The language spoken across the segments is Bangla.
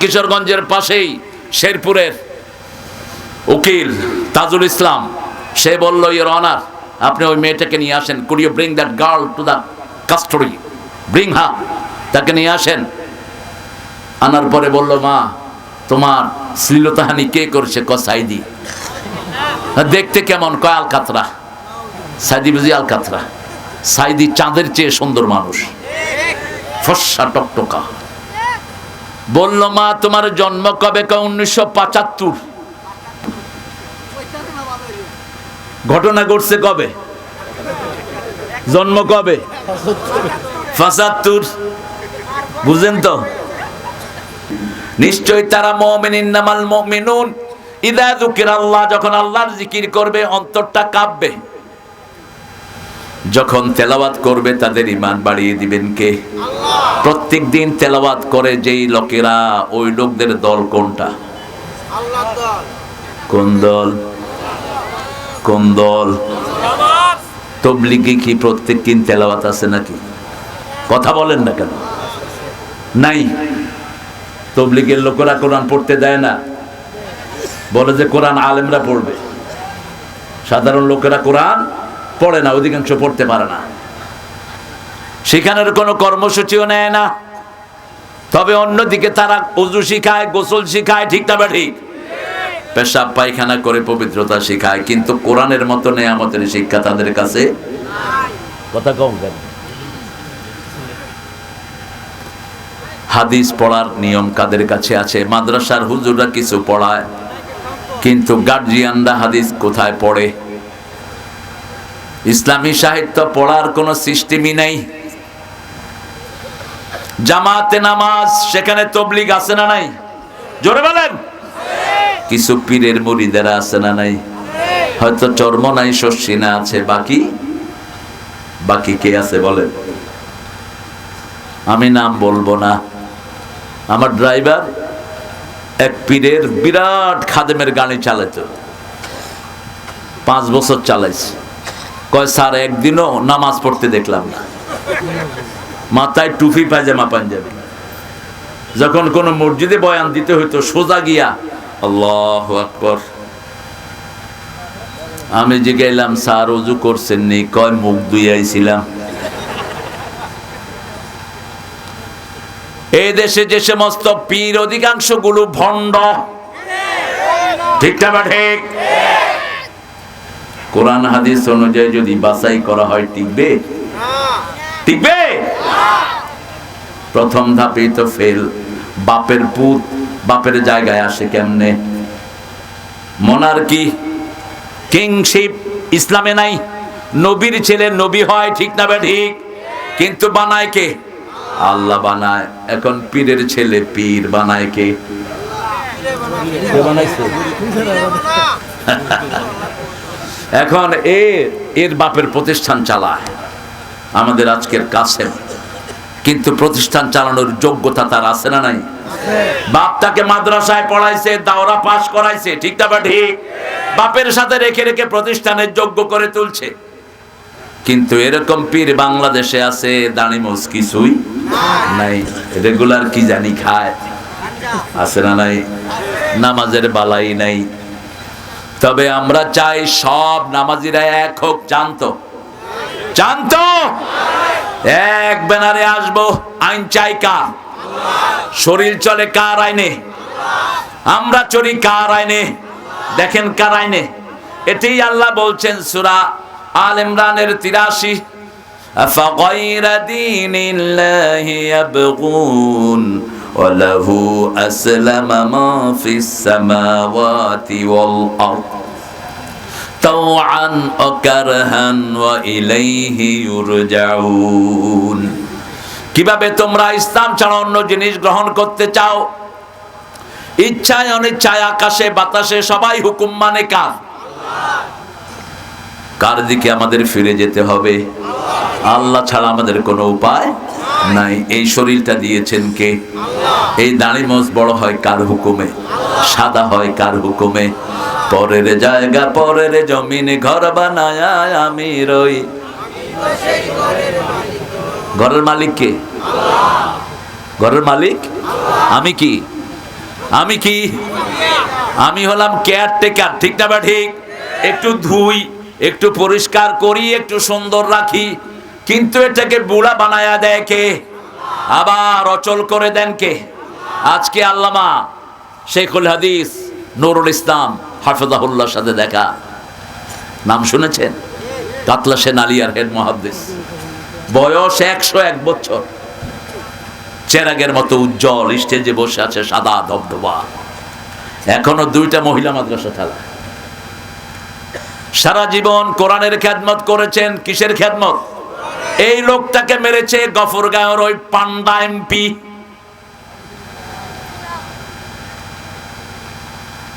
কিশোরগঞ্জের পাশেই শেরপুরের উকিল তাজুল ইসলাম। সে বলল ইয়োর অনার আপনি ওই মেয়েটাকে নিয়ে আসেন। Could you bring that girl to the custody bring her তাকে নিয়ে আসেন। আনার পরে বলল, মা, তোমার শ্লীলতাহানি কে করছে ক সাইদি? দেখতে কেমন, কয়, আলকাতরা। সাইদি বুঝি আলকাতরা। সাইদি চাঁদের চেয়ে সুন্দর মানুষ। ফর্সা টকটকা। বলল, মা, তোমার জন্ম কবে ক? উনিশশো পঁচাত্তর। ঘটনা ঘটছে কবে? জন্ম কবে? পঁচাত্তর। বুঝেন তো? নিশ্চয় তারা মমিনিন নামাল মমিনুন। ইদা যুকির আল্লাহ যখন আল্লাহর জিকির করবে, অন্তরটা কাঁপবে। যখন তেলাওয়াত করবে তাদের ইমান বাড়িয়ে দিবেন কে? প্রত্যেক দিন তেলাওয়াত করে যেই লোকেরা ওই লোকদের দল কোনটা? কোন দল? কোন দল? তবলিগে কি প্রত্যেক দিন তেলাওয়াত আছে নাকি? কথা বলেন না কেন? নাই। তবলিগের লোকেরা কোরআন পড়তে দেয় না। বলে যে কোরআন আলেমরা পড়বে। সাধারণ লোকেরা কোরআন পড়ে না, অধিকাংশ পড়তে পারে না। সেখানের কোনো কর্মসূচিও নেয় না। তবে অন্যদিকে তারা উজু শিখায়, গোসল শিখায়, ঠিক না ঠিক পেশাব পায়খানা করে পবিত্রতা শিখায়, কিন্তু কোরআনের মতো নেই নেয়ামতের শিক্ষা তাদের কাছে কথা কম কেন? হাদিস পড়ার নিয়ম কাদের কাছে আছে? মাদ্রাসার হুজুররা কিছু পড়ায়, কিন্তু গার্জিয়ানরা হাদিস কোথায় পড়ে? ইসলামী সাহিত্য পড়ার কোনো সিস্টেমই নাই। জামাতে নামাজ, সেখানে তবলিগ আছে না নাই? জোরে বলেন। কিছু পীরের মুড়িদেরা আছে না নাই? হয়তো চর্ম নাই, শস্যি না আছে, বাকি? বাকি কে আছে বলেন? আমি নাম বলব না। আমার ড্রাইভার এক পীরের বিরাট খাদেমের গাড়ি চালাইতো। পাঁচ বছর চালাইছে। কয়, স্যার, একদিনও নামাজ পড়তে দেখলাম না। মাথায় টুপি, পায়জামা, পাঞ্জাবি। যখন কোনো মসজিদে বয়ান দিতে হইতো, সোজা গিয়া, আল্লাহ আকবর। আমি যে গেলাম স্যার, অজু করছেন নি কয়, মুখ দুইয়াইছিলাম এই দেশে যে সমস্ত পীর অধিকাংশগুলো ভণ্ড। ঠিক না ঠিক? কোরআন হাদিস অনুযায়ী যদি বাছাই করা হয়, টিকবে? টিকবে? প্রথম ধাপে তো ফেল বাপের পুত, বাপের জায়গায় আসে কেমনে? মনার্কি কিংশিপ ইসলামে নাই। নবীর ছেলে নবী হয়, ঠিক না ঠিক? কিন্তু বানায় কে? আল্লাহ বানায়। এখন পীরের ছেলে পীর বানায় কে? কে বানাইছে? এখন এ, এর বাপের প্রতিষ্ঠান চালায়। আমাদের আজকের কাছে কিন্তু প্রতিষ্ঠান চালানোর যোগ্যতা তার আছে না নাই? বাপ তাকে মাদ্রাসায় পড়াইছে, দাওরা পাস করাইছে, ঠিক না বা ঠিক? বাপের সাথে রেখে রেখে প্রতিষ্ঠানের যোগ্য করে তুলছে। কিন্তু এরকম পীর বাংলাদেশে আছে দাঁড়ি মোজ কিছুই নাই। রেগুলার কি জানি খায়। আছে না নাই? নামাজের বালাই নাই। তবে আমরা চাই সব নামাজিরা এক হোক জানতো জানতো এক ব্যানারে আসবো আইন চাই কার শরীর চলে কার আইনে আমরা চলি কার আইনে দেখেন কার আইনে এটাই আল্লাহ বলছেন সুরা আল ইমরানের তিরাশি أفغير دين الله يبغون وله أسلم ما في السماوات والأرض طوعا وكرها وإليه يرجعون কিভাবে তোমরা ইসলাম ছাড়া অন্য জিনিস গ্রহণ করতে চাও ইচ্ছায় অনিচ্ছায় আকাশে বাতাসে সবাই হুকুম মানে কার কার দিকে আমাদের ফিরে যেতে হবে? আল্লাহ ছাড়া আমাদের কোনো উপায় নাই। এই শরীরটা দিয়েছেন কে? এই দাড়ি মোজ বড় হয় কার হুকুমে? সাদা হয় কার হুকুমে? পরের জায়গা, পরের জমিনে, ঘর বানায় আমি রই। ঘরের মালিক কে? ঘরের মালিক? আমি কি? আমি কি? আমি হলাম কেয়ারটেকার, ঠিক না বা ঠিক? একটু ধুই। একটু পরিষ্কার করি, একটু সুন্দর রাখি, কিন্তু এটাকে বুড়া বানায়া দেয় কে? আবার অচল করে দেন কে? আজকে আল্লামা শেখুল হাদিস নুরুল ইসলাম হাফেজাহুল্লাহর সাথে দেখা। নাম শুনেছেন? কাতলা সেন আলিয়ার হেড মহাদ্দিস। বয়স একশো এক বছর। চেরাগের মতো উজ্জ্বল, স্টেজে বসে আছে সাদা ধবধবা। এখনও দুইটা মহিলা মাদ্রাসা চালায় সারা জীবন কোরআনের খ্যাদমত করেছেন, কিসের খ্যাদমত এই লোকটাকে মেরেছে গফর গায়ের ওই পান্ডা এমপি।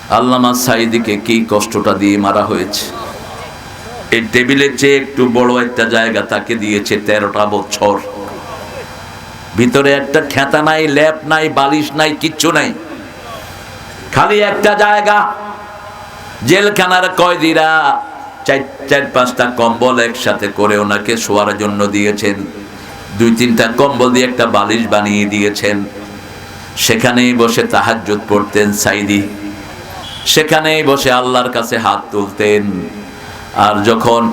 আল্লামা সাইদিকে কি কষ্টটা দিয়ে মারা হয়েছে? এই টেবিলের চেয়ে একটু বড় একটা জায়গা তাকে দিয়েছে তেরোটা বছর। ভিতরে একটা খেতা নাই, ল্যাপ নাই, বালিশ নাই, কিচ্ছু নাই। খালি একটা জায়গা। জেলখানার কয়দিরা চার চার পাঁচটা কম্বল একসাথে করে ওনাকে শোয়ার জন্য দিয়েছেন। দুই, তিনটা কম্বল দিয়ে একটা বালিশ বানিয়ে দিয়েছেন। সেখানেই বসে তাহাজ্জুদ পড়তেন সাইদি। সেখানেই বসে আল্লাহর কাছে হাত তুলতেন। আর যখন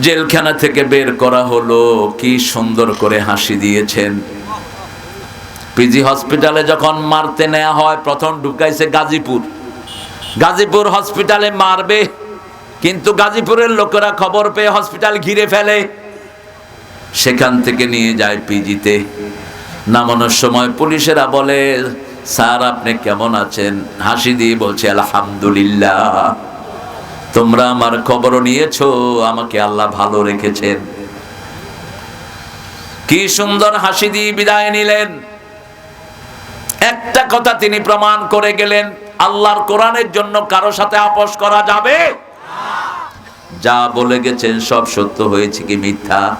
জেলখানা থেকে বের করা হলো, কি সুন্দর করে হাসি দিয়েছেন। পিজি হসপিটালে যখন মারতে নেওয়া হয়, প্রথম ঢুকাইছে গাজীপুর। গাজীপুর হসপিটালে মারবে, কিন্তু গাজীপুরের লোকেরা খবর পেয়ে হসপিটাল ঘিরে ফেলে। সেখান থেকে নিয়ে যায় পিজিতে। নামানোর সময় পুলিশেরা বলে, স্যার, আপনি কেমন আছেন? হাসি দিয়ে বলছে, আলহামদুলিল্লাহ। তোমরা আমার খবরও নিয়েছো, আমাকে আল্লাহ ভালো রেখেছেন। কি সুন্দর হাসি দিয়ে বিদায় নিলেন। একটা কথা তিনি প্রমাণ করে গেলেন আল্লাহর কোরআনের জন্য কারও সাথে আপোষ করা যাবে? যা বলে গেছেন সব সত্য হয়েছে কি মিথ্যা?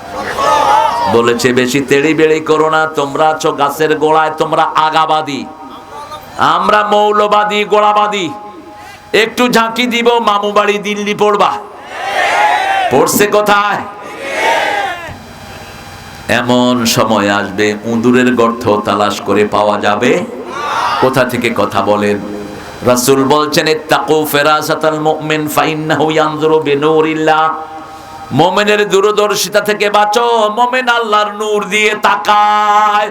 বলেছে, বেশি তেড়ি বেড়ি করো না, তোমরা আছো গাছের গোড়ায়, তোমরা আগাবাদী। আমরা মৌলবাদী, গোড়াবাদী। একটু ঝাঁকি দিব, মামু বাড়ি দিল্লি পড়বা। পড়ছে কোথায়? এমন সময় আসবে, উঁদুরের গর্ত তালাশ করে পাওয়া যাবে। কোথা থেকে কথা বলেন? রাসূল বলছেন, ইত্তাকু ফিরাসাতাল মুমিন, ফাইন্নাহু ইয়ানজুরু বিনূরিল্লাহ। মুমিনের দূরদর্শিতা থেকে বাঁচো, মুমিন আল্লাহর নূর দিয়ে তাকায়।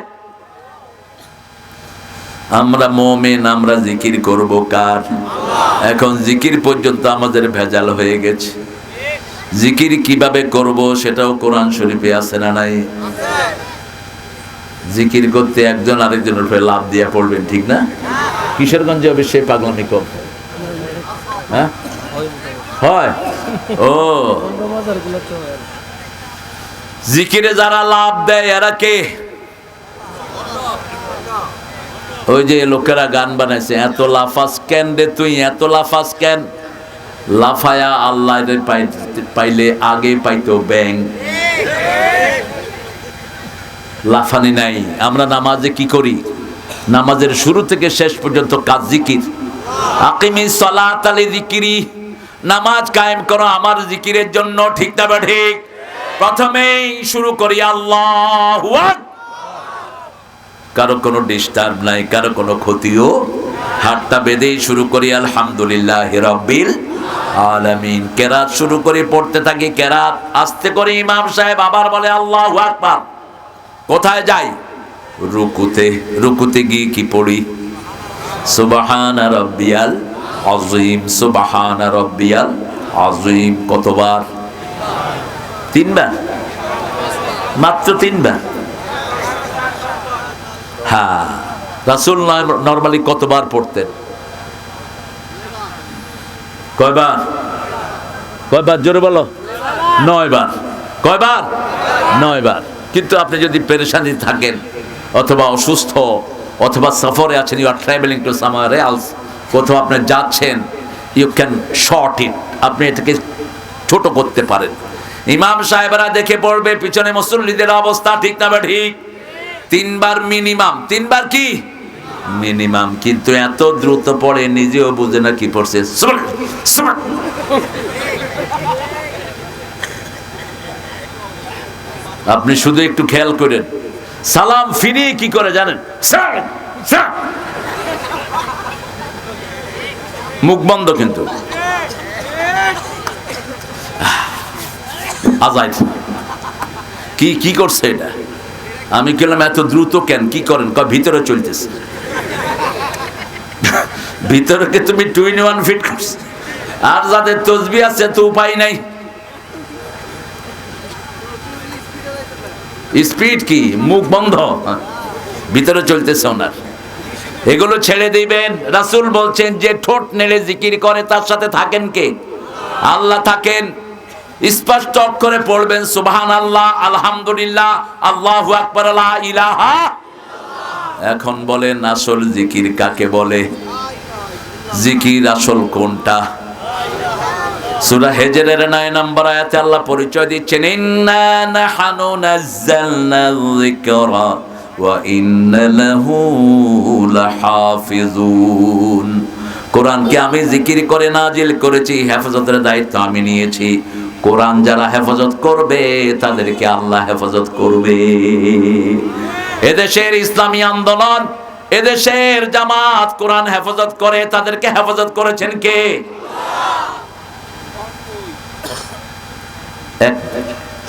আমরা মোমেন, আমরা জিকির করব কার? এখন জিকির পর্যন্ত আমাদের ভেজাল হয়ে গেছে। জিকির কীভাবে করব সেটাও কোরআন শরীফে আছে না নাই? জিকির করতে একজন আরেকজনের উপরে লাভ দিয়া পড়বেন, ঠিক না? কিশোরগঞ্জে হবে সে পাগলামি কম। হ্যাঁ? ও। জিকিরে যারা লাভ দেয়, এরা কে? ওই যে লোকেরা গান বানাইছে, এত লাফাস কেন রে তুই? এত লাফাস কেন? লাফায়া আল্লাহ পাই- পাইলে আগে পাইতো ব্যাং। লাফানি নাই। আমরা নামাজে কি করি? নামাজের শুরু থেকে শেষ পর্যন্ত কাজ জিকির। আকিমি সলাত আলি জিকিরি। নামাজ কায়েম করো আমার জিকিরের জন্য, ঠিক না ঠিক? প্রথমেই শুরু করি আল্লাহ কারও কোনো ডিস্টার্ব নাই, কারও কোনো ক্ষতিও। হাতটা বেঁধেই শুরু করি আলহামদুলিল্লাহ রব্বিল আলামিন। কেরাত শুরু করে, পড়তে থাকি কেরাত। আস্তে করে ইমাম সাহেব আবার বলে আল্লাহ আকবার। কোথায় যাই? রুকুতে রুকুতে গিয়ে কি পড়ি? সুবাহানা রব্বিয়াল আজিম সুবাহানা রব্বিয়াল আজিম কতবার? তিনবার। মাত্র তিনবার। হ্যাঁ রাসুল নর্মালি কতবার পড়তেন? কয়বার? কয়বার? জোরে বলো। নয়বার। কয়বার? নয়বার। কিন্তু আপনি যদি পেরেশানি থাকেন, অথবা অসুস্থ, অথবা সফরে আছেন you are travelling to somewhere else কোথাও আপনি যাচ্ছেন ইউ ক্যান শর্ট ইট আপনি এটাকে ছোট করতে পারেন। ইমাম সাহেবরা দেখে পড়বে, পিছনে মুসল্লিদের অবস্থা ঠিক না বা ঠিক? তিনবার মিনিমাম তিনবার কি? মিনিমাম কিন্তু এত দ্রুত পড়ে নিজেও বুঝে না কি পড়ছে সুবহান, সুবহান। আপনি শুধু একটু খেয়াল করেন। সালাম ফিরিয়ে কি করে জানেন। মুখ বন্ধ কিন্তু। কি কি করছে এটা? আমি গেলাম এত দ্রুত কেন? কি করেন? কয়, ভিতরে চলতেছে। ভিতরে তুমি টু ইন ওয়ান ফিট করছ? আর যাদের তসবি আছে, তো উপায় নাই। স্পিড কি? মুখ বন্ধ। ভিতরে চলতেছে ওনার এগুলো ছেড়ে দিবেন। রাসূল বলছেন যে ঠোঁট নেড়ে জিকির করে, তার সাথে থাকেন কে? আল্লাহ থাকেন। স্পষ্ট অক্ষরে পড়বেন সুবহান আল্লাহ আলহামদুলিল্লাহ, আল্লাহু আকবার, লা ইলাহা এখন বলেন, আসল জিকির কাকে বলে? জিকির আসল কোনটা? সূরা হেজরের 9 নম্বর আয়াতে আল্লাহ পরিচয় দিচ্ছেন, ইন্না নাহানু নাযালনা যিকরা ওয়া ইন্না লাহু লাহাফিজুন। আমি জিকির করে নাজিল করেছি? হেফাজতের দায়িত্ব আমি নিয়েছি। কোরআন যারা হেফাজত করবে, তাদেরকে আল্লাহ হেফাজত করবে। এদেশের ইসলামী আন্দোলন, এদেশের জামাত কোরআন হেফাজত করে, তাদেরকে হেফাজত করেছেন কে?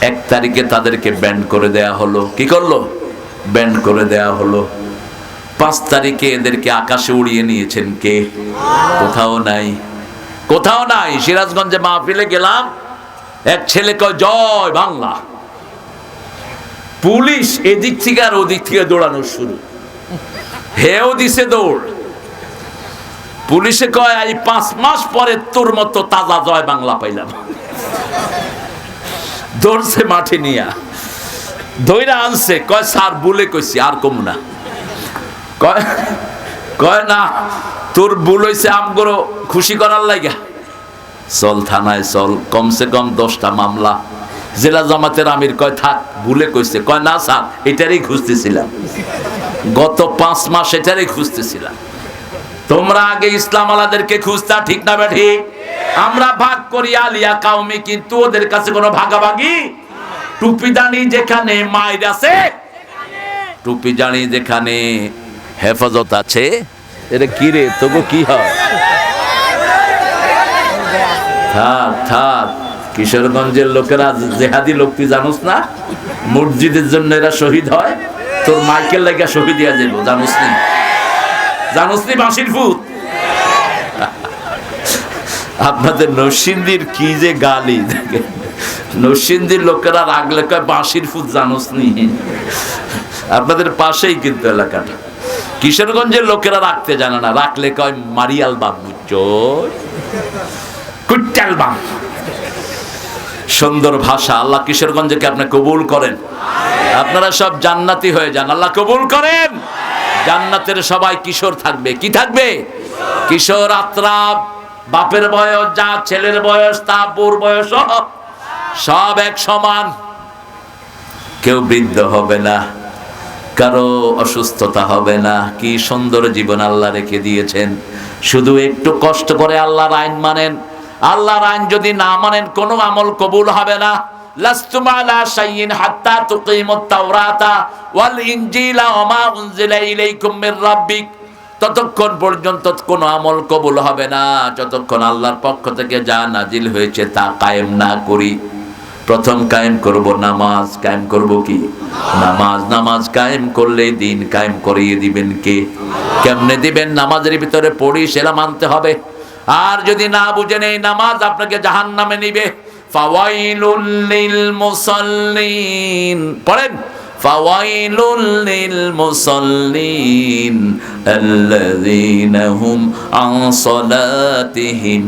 এক তারিখে তাদেরকে ব্যান্ড করে দেয়া হলো। কি করল? ব্যান্ড করে দেয়া হলো। পাঁচ তারিখে এদেরকে আকাশে উড়িয়ে নিয়েছেন কে? কোথাও নাই। কোথাও নাই। সিরাজগঞ্জে মাহফিলে গেলাম। এক ছেলে কয়, জয় বাংলা। পুলিশ এদিক থেকে আর ওদিক থেকে দৌড়ানো শুরু। হেও দিছে দৌড়। পুলিশে কয় এই পাঁচ মাস পরে তোর মতো তাজা জয় বাংলা পাইলাম। দৌড়ছে মাঠে নিয়া। দইরা আনছে, কয়, স্যার বলে কইছি, আর কম না। কয় কয়, না, তোর ভুল হইছে আমগুলো খুশি করার লাগা চল থানায় চল, কমসে কম দশটা মামলা। জেলা জামাতের আমির কয়, থাক, ভুলে কইছে। কয়, না, স্যার, এটারই খুঁজতেছিলাম। গত পাঁচ মাস এটারই খুঁজতেছিলাম। তোমরা আগে ইসলাম আলাদেরকে খুঁজতা, ঠিক না বেঠি আমরা ভাগ করি আলিয়া কাউমি কিন্তু ওদের কাছে কোনো ভাগাভাগি টুপি দানি যেখানে মায়ের আছে, টুপি জানি যেখানে হেফাজত আছে এটা কি রে তবু কি হয়? থাক থাক, কিশোরগঞ্জের লোকেরা জেহাদি লোক তুই জানোস না? মসজিদের জন্য এরা শহীদ হয়, তোর মাইকেল লাগা শহীদ দিয়া যাব জানোস নি? জানোস নি বাঁশির ফুট আপনাদের নরসিংদীর কি যে গালি? দেখেন নরসিংদীর লোকেরা রাগলে কয় বাঁশির ফুট জানোস নি। আপনাদের পাশেই কিন্তু এলাকাটা। কিশোরগঞ্জের লোকেরা রাখতে জানে না। রাখলে কয় মারিয়াল বাবু কুট্টাল বাম সুন্দর ভাষা। আল্লাহ কিশোরগঞ্জকে আপনি কবুল করেন? আপনারা সব জান্নাতি হয়ে যান। আল্লাহ কবুল করেন? জান্নাতের সবাই কিশোর থাকবে। কি থাকবে? কিশোর, আত্রাব বাপের বয়স, যা ছেলের বয়স, তা বোর বয়স, সব এক সমান। কেউ বৃদ্ধ হবে না, কারও অসুস্থতা হবে না। কি সুন্দর জীবন আল্লাহ রেখে দিয়েছেন। শুধু একটু কষ্ট করে আল্লাহর আইন মানেন। আল্লাহর আইন যদি না মানেন, কোনো আমল কবুল হবে না। হাত্তা রাব্বিক। ততক্ষণ পর্যন্ত কোনো আমল কবুল হবে না। যতক্ষণ আল্লাহর পক্ষ থেকে যা নাজিল হয়েছে তা কায়েম না করি, প্রথম কায়েম করব নামাজ, কায়েম করব কি? নামাজ নামাজ কায়েম করলে দিন কায়েম করিয়ে দিবেন কে? কেমনে দিবেন? নামাজের ভিতরে পড়ি সেরা মানতে হবে। আর যদি না বুঝেন এই নামাজ আপনাকে জাহান নামে নিবে। ফাওয়াইলুল লিল মুসাল্লিন। পড়েন? ফাওয়াইলুল লিল মুসাল্লিন আল্লাযীনা হুম আন সালাতিহিম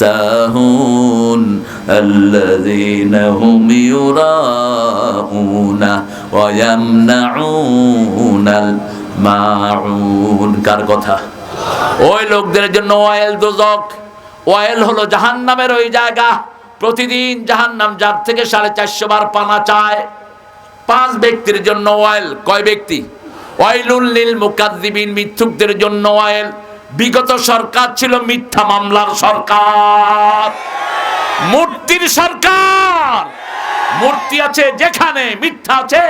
সাহুন আল্লাযীনা হুম ইউরাউনা ওয়া ইয়ামনাউনাল কার কথা? ওই লোকদের জন্য ওয়েল দোজক। ওয়েল হলো জাহান্নামের ওই জায়গা। প্রতিদিন জাহান্নাম যার থেকে সাড়ে চারশো বার পানা চায়। পাঁচ ব্যক্তির জন্য অয়েল কয় ব্যক্তি? অয়েলুল নীল মুকাদ্দিবিন মিথ্যুকদের জন্য অয়েল বিগত সরকার ছিল মিথ্যা মামলার সরকার। মূর্তির সরকার। মূর্তি আছে যেখানে, মিথ্যা আছে।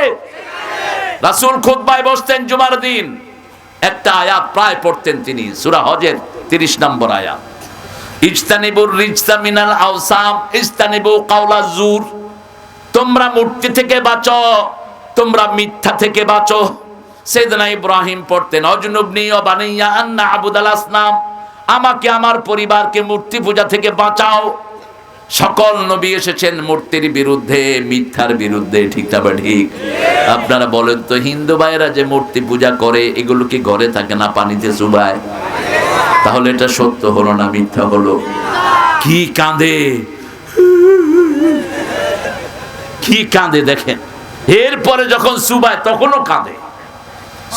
রাসূল খুতবায় বসতেন জুমার দিন। একটা আয়াত প্রায় পড়তেন তিনি, সূরা হজের 30 নম্বর আয়াত। ইজতানিবুর রিজতা মিনাল আওসাম, ইজতানিবু কাওলা জুর। তোমরা মূর্তি থেকে বাঁচো, তোমরা মিথ্যা থেকে বাঁচো। সেদনা ইব্রাহিম পড়তেন, অজনুবনি বানাইয়া আন্না আবুদাল আসনাম, আমাকে আমার পরিবারকে মূর্তি পূজা থেকে বাঁচাও। সকল নবী এসেছেন মূর্তির বিরুদ্ধে, মিথ্যার বিরুদ্ধে, ঠিক তবে ঠিক? আপনারা বলেন তো, হিন্দু ভাইরা যে মূর্তি পূজা করে, এগুলো কি ঘরে থাকে না পানিতে চুবায়? তাহলে এটা সত্য হলো না মিথ্যা হলো? কি কাঁদে? কি কাঁদে দেখেন? এরপরে যখন সুবায় তখনও কাঁদে।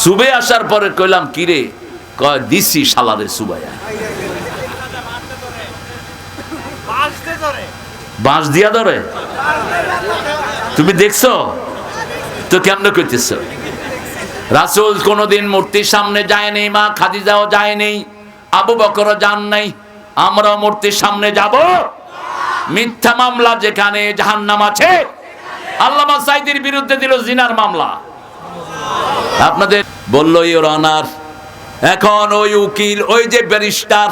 সুবে আসার পরে কইলাম কিরে? কয় দিছি শালারে সুবায়া বাঁশ দিয়া ধরে? তুমি দেখছ? তো কেমন কইতেছ? রাসুল কোনোদিন মূর্তির সামনে যায়নি মা খাদিজাও যায়নি আবু বকরও যান নাই আমরা মূর্তির সামনে যাব? মিথ্যা মামলা যেখানে জাহান্নাম আছে আল্লামা সাইদির বিরুদ্ধে দিল জিনার মামলা। আপনাদের বলল ইওর অনার এখন ওই উকিল, ওই যে ব্যারিস্টার,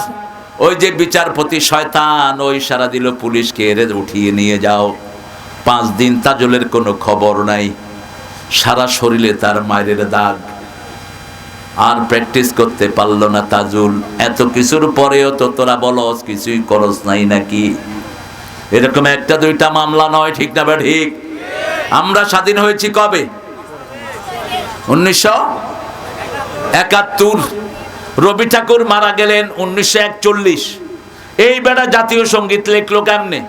ওই যে বিচারপতি শয়তান, ওই সারা দিল পুলিশকে, এরে উঠিয়ে নিয়ে যাও। পাঁচ দিন তাজলের কোনো খবর নাই। সারা শরীরে তার মায়ের দাগ। আর প্র্যাকটিস করতে পারল না তাজুল। এত কিছুর পরেও তো তোরা বলস, কিছুই করস নাই নাকি? এরকম একটা দুইটা মামলা নয়, ঠিক না বা ঠিক? আমরা স্বাধীন হয়েছি কবে? উনিশশো একাত্তর। রবি ঠাকুর মারা গেলেন উনিশশো একচল্লিশ। এই বেড়া জাতীয় সংগীত লেখলো কেমনে?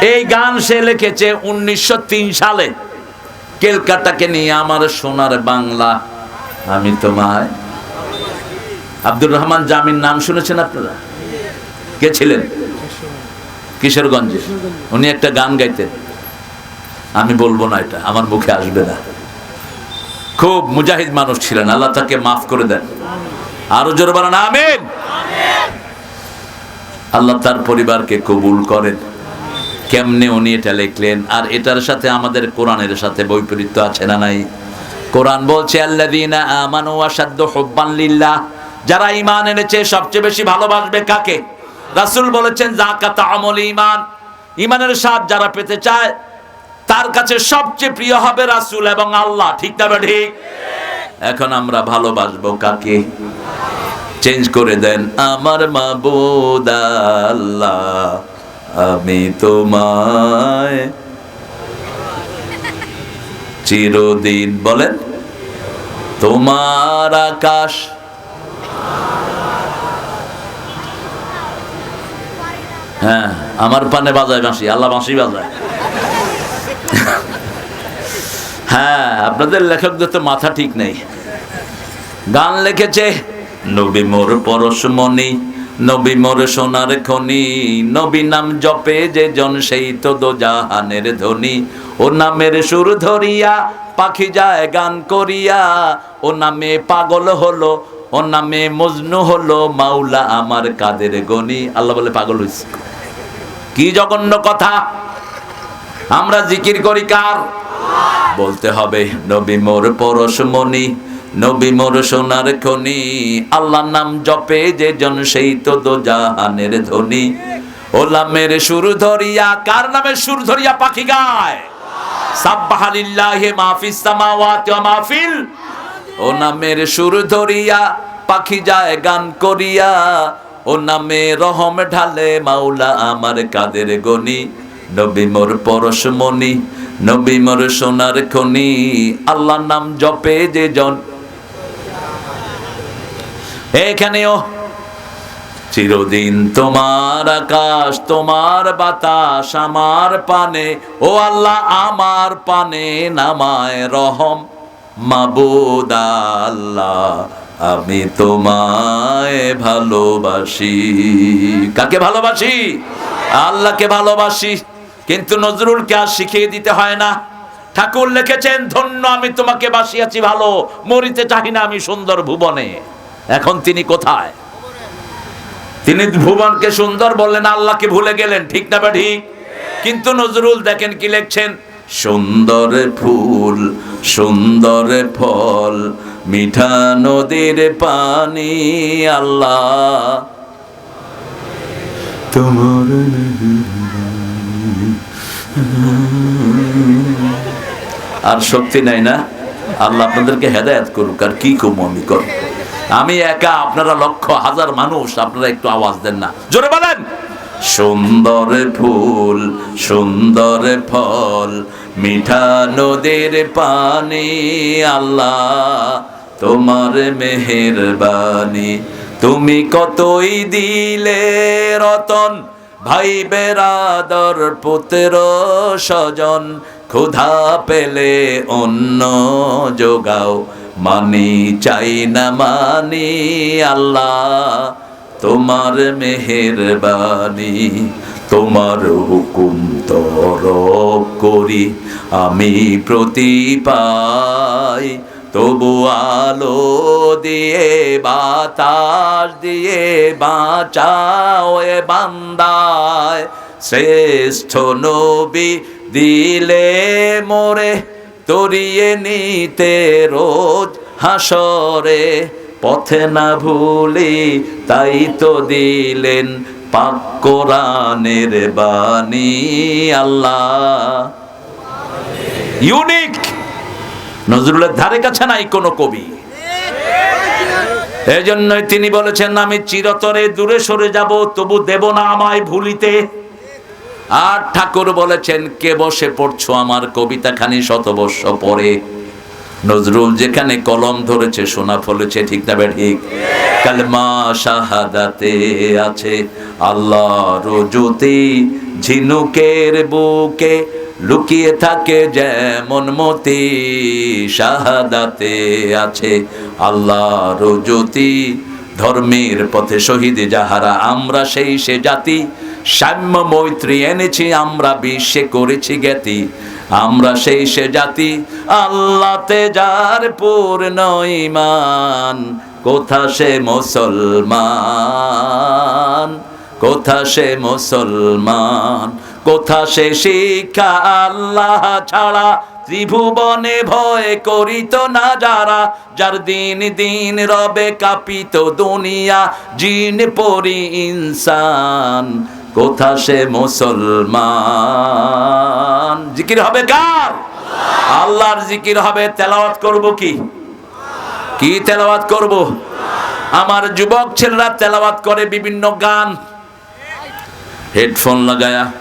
এই গান সে লিখেছে উনিশশো তিন সালে। কেলকাতাকে নিয়ে আমার সোনার বাংলা। আমি তোমায়। আব্দুর রহমান জামিন নাম শুনেছেন আপনারা? কে ছিলেন? কিশোরগঞ্জে। উনি একটা গান গাইতেন আমি বলব না এটা, আমার মুখে আসবে না। খুব মুজাহিদ মানুষ ছিলেন, আল্লাহ তাকে মাফ করে দেন। আরও জোর বানান আমিন। আল্লাহ তার পরিবারকে কবুল করেন। কেমনে উনি এটা লিখলেন, আর এটার সাথে আমাদের কোরআনের সাথে বৈপরীত্য আছে না নাই? কোরআন বলছে লিল্লাহ। যারা ঈমান এনেছে, সবচেয়ে বেশি ভালোবাসবে কাকে? রাসূল বলেছেন, যাকাত আমল ইমান ঈমানের স্বাদ যারা পেতে চায়, তার কাছে সবচেয়ে প্রিয় হবে রাসূল এবং আল্লাহ। ঠিক না ঠিক? এখন আমরা ভালোবাসবো কাকে? চেঞ্জ করে দেন, আমার মাবুদ আল্লাহ, আমি তোমায় চিরদিন বলেন, তোমার আকাশ হ্যাঁ আমার পানে বাজায় বাঁশি, আল্লাহ বাঁশি বাজায়। হ্যাঁ আপনাদের লেখকদের তো মাথা ঠিক নেই। গান লিখেছে, নবী মোর পরশমণি নবী মোর সোনার খনি, নবী নাম জপে যে জন সেই তো দো জাহানের ধ্বনি ও নামের সুর ধরিয়া, পাখি যায় গান করিয়া, ও নামে পাগল হলো ও নামে মজনু হলো মাওলা আমার কাদের গনি। আল্লাহ বলে, পাগল হয়েছে কি জঘন্য কথা। আমরা জিকির করি কার? বলতে হবে, নবী মোর পরশমণি নবী মোর সোনার খনি। আল্লাহর নাম জপে যে জন সেই তো দো জাহানের ধ্বনি ওলামের সুর ধরিয়া, কার নামে সুর ধরিয়া পাখি গায়? সাব্বাহালিল্লাহি মাহফিস সামাওয়াতি ওয়া মাহফিল ও নামের সুর ধরিয়া পাখি যায় গান করিয়া। ও নামে রহম ঢালে মাওলা আমার কাদের গনি। নবী মোর পরশমণি নবী মোর সোনার খনি। আল্লাহর নাম জপে যে জন। এখানেও চিরদিন তোমার আকাশ, তোমার বাতাস আমার পানে। ও আল্লাহ আমার পানে নামায় রহম। আল্লাহ, আমি তোমায় ভালোবাসি। কাকে ভালোবাসি? আল্লাহকে ভালোবাসি। কিন্তু নজরুলকে আর শিখিয়ে দিতে হয় না। ঠাকুর লিখেছেন, ধন্য আমি তোমাকে বাসিয়াছি ভালো, মরিতে চাহি না আমি সুন্দর ভুবনে। এখন তিনি কোথায়? তিনি ভুবনকে সুন্দর বললেন, আল্লাহকে ভুলে গেলেন, ঠিক না বা ঠিক কিন্তু নজরুল দেখেন কি লিখছেন সুন্দর ফুল সুন্দর ফল মিঠা নদীর পানি আল্লাহ। তোমার আর শক্তি নাই না? আল্লাহ আপনাদেরকে হেদায়াত করুক আর কি কমু আমি কর? আমি একা আপনারা লক্ষ হাজার মানুষ আপনারা একটু আওয়াজ দেন না। জোরে বলেন! সুন্দর ফুল, সুন্দর ফল, মিঠা নদীর পানি, আল্লাহ তোমার মেহেরবানি। তুমি কতই দিলে রতন ভাই বেরাদর পুত্র স্বজন, ক্ষুধা পেলে অন্য যোগাও। মানি চাই না মানি আল্লাহ তোমার মেহেরবানি, তোমার হুকুম তর করি, আমি প্রতি পাই। তবু আলো দিয়ে, বাতাস দিয়ে বাঁচাও এ বান্দায়। শ্রেষ্ঠ নবী দিলে মোরে, তরিয়ে নিতে রোজ হাসরে। পথে না ভুলি তাই তো দিলেন পাক কোরআনের বাণী, আল্লাহ। ইউনিক। নজরুলের ধারে কাছে নাই কোনো কবি। এই জন্যই তিনি বলেছেন, আমি চিরতরে দূরে সরে যাব, তবু দেব না আমায় ভুলিতে। আর ঠাকুর বলেছেন, কে বসে পড়ছো আমার কবিতাখানি শতবর্ষ পরে? নজরুল যেখানে কলম ধরেছে, সোনা ফলেছে, ঠিক না ঠিক? কালমা শাহাদাতে আছে আল্লাহর জ্যোতি ঝিনুকের বুকে লুকিয়ে থাকে যেমন মতি, শাহাদাতে আছে আল্লাহ জ্যোতি ধর্মের পথে শহীদ যাহারা, আমরা সেই সে জাতি। সাম্য মৈত্রী এনেছি, আমরা বিশ্বে করেছি জ্ঞাতি। আমরা সেই সে জাতি, আল্লাতে যার পূর্ণ ইমান কোথা সে মুসলমান? কোথা সে মুসলমান? কোথা সে শিক্ষা আল্লাহ ছাড়া? ত্রিভুবনে ভয় করিত না যারা? যার দিন দিন রবে কাপিত দুনিয়া, জিন পরি ইনসান। কোথা সে মুসলমান? জিকির হবে কার? আল্লাহর জিকির হবে, তেলাওয়াত করব কি? কি তেলাওয়াত করব? আমার যুবক ছেলেরা তেলাওয়াত করে বিভিন্ন গান। হেডফোন লাগায়া।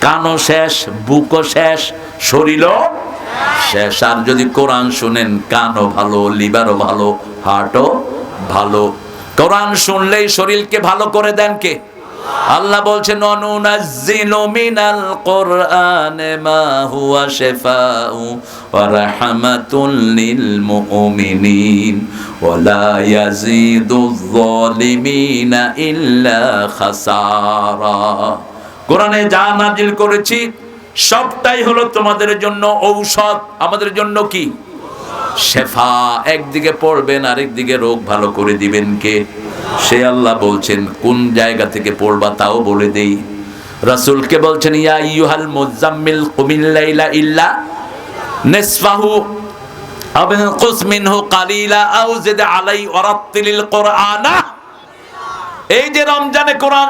কানও শেষ, বুকও শেষ, শরীরও শেষ। আর যদি কোরআন শুনেন, কানও ভালো, লিভারও ভালো, হার্টও ভালো। কোরআন শুনলেই শরীরকে ভালো করে দেন কে? আল্লাহ বলছেন, অনুনাজ্জিলু মিনাল কোরআনে মা হুয়া শিফাউ ওয়া রাহমাতুল লিল মুমিনিন ওয়া লা ইয়াজিদুয যালিমিনা ইল্লা খাসারা। কোরআনে যা নাজিল করেছি, সবটাই হলো তোমাদের জন্য ঔষধ। আমাদের জন্য কি? শেফা একদিকে পড়বেন, আরেকদিকে রোগ ভালো করে দিবেন কে? সে আল্লাহ বলছেন, কোন জায়গা থেকে পড়বা তাও বলে দেই। রাসূলকে বলছেন, ইয়া ইয়ুহাল মুজাম্মিল কুমিল লাইলা ইল্লা নিসফাহু আও কুস মিনহু কালিলা আও জিদ আলাই ওয়ারাত্তিলিল কুরআনা। এই যে রমজানে কোরআন